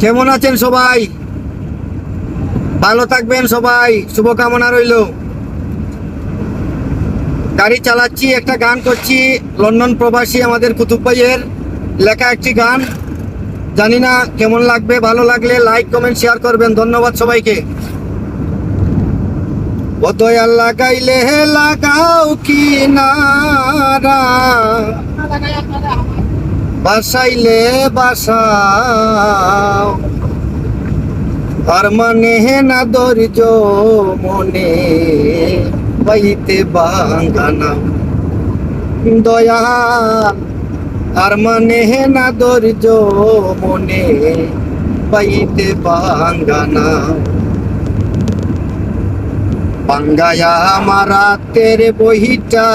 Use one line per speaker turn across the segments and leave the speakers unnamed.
কেমন আছেন সবাই? ভালো থাকবেন সবাই। শুভকামনা রইল। গাড়ি চালাচ্ছি, একটা গান করছি। লন্ডন প্রবাসী আমাদের কুতুব ভাইয়ের লেখা একটি গান। জানি না কেমন লাগবে, ভালো লাগলে লাইক, কমেন্ট, শেয়ার করবেন। ধন্যবাদ সবাইকে। লাগাইলে লাগাও কি নারা বাসাইলে বাসাও। আর মানে না ধৈর্য মনে পাইতে বাঙ্গানা দয়া আর মানে না ধৈর্য মনে পাইতে বাঙ্গানা বাঙ্গায়া মারা তেরে বহিটা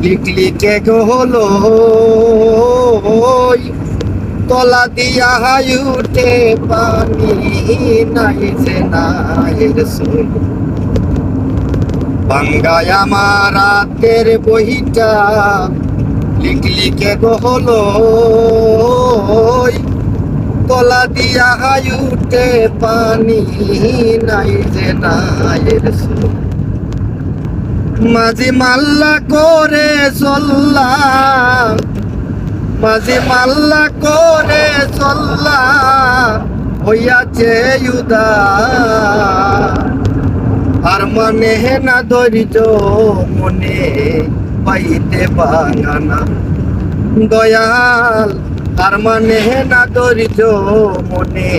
লিখলি কে হলো তলা দিয়া হায়ুটে পানি নাই সে নাইর সুই বাঙ্গায়া মারা তেরে বহিটা, লিখলি কে হলো তলা দিয়া হায়ুটে পানি নাই যে নাইর সুই মাঝি মাল্লা করে চল্লা মাঝি মাল্লা করে চল্লা হইয়াছে ইউদা আর মনে না ধৈর্য, মনে পাইতে বাঙানা দয়াল, আর মানে না ধৈর্য, মনে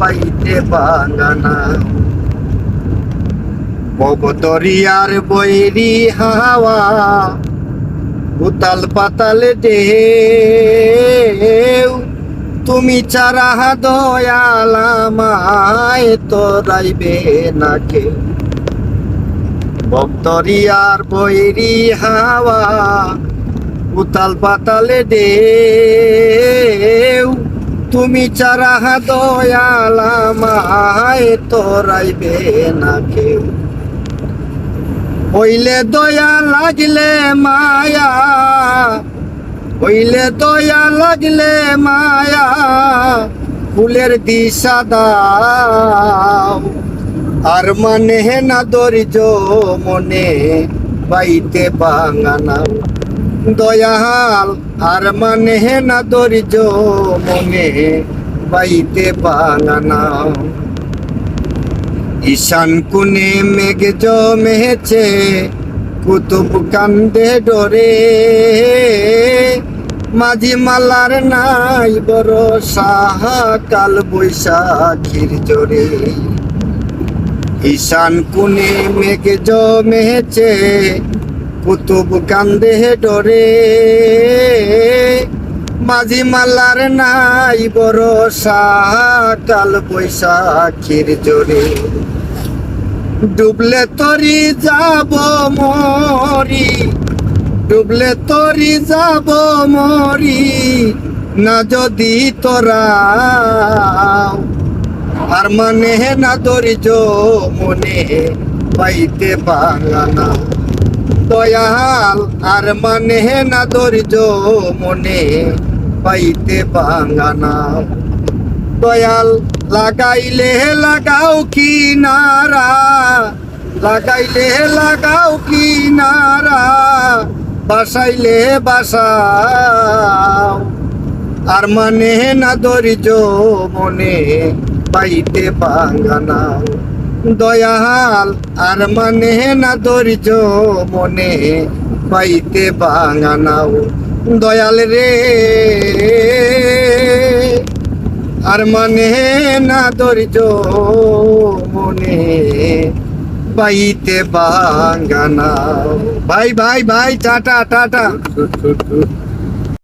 পাইতে বাঙানা বদরিয়ার বৈরি হাওয়া উতাল পাতাল ঢেউ। তুমি চারা দয়াল আমায় তোরাইবে না কেউ। বদরিয়ার বৈরি হাওয়া উতাল পাতালে ঢেউ। তুমি চারা দয়াল আমায় তোরাইবে না কেউ। হইলে দয়া লাগলে মায়া, হইলে দয়া লাগলে মায়া, ফুলের দিশা দাও। আর মানে না ধৈর্য মনে পাইতে বাঙানাও দয়াল, আর মানে না ধৈর্য মনে পাইতে বাঙানাও ঈশান কুনে মেঘ জমেছে, কুতুব কান্দে ডরে। মাঝি মালার নাই বড় সাহা কাল বৈশাখীর জোরে। ঈশান কুনে মেঘ জমেছে, কুতুব কান্দে ডরে। মাঝি মালার নাই বড় সাহা কাল বৈশাখীর জোরে। ডুবলে তরি যাব মরি, ডুবলে তরি যাব মরি, না যদি তোরা আর মানে না ধৈর্য মনে পাইতে বাঙানা দয়াল, আর মানে না ধৈর্য মনে পাইতে বাঙানা দয়াল, লাগাইলে লাগাও কি নারা লাগাইলে লাগাও কি নারা বাসাইলে বাসাও। আর মানে না ধৈর্য মনে পাইতে বাঙানা দয়াল, আর মানে না ধৈর্য মনে পাইতে বাঙানাও দয়াল রে আর মানে না ধৈর্য মনে বাইতে বাঙ্গানা ভাই ভাই ভাই টাটা টাটা।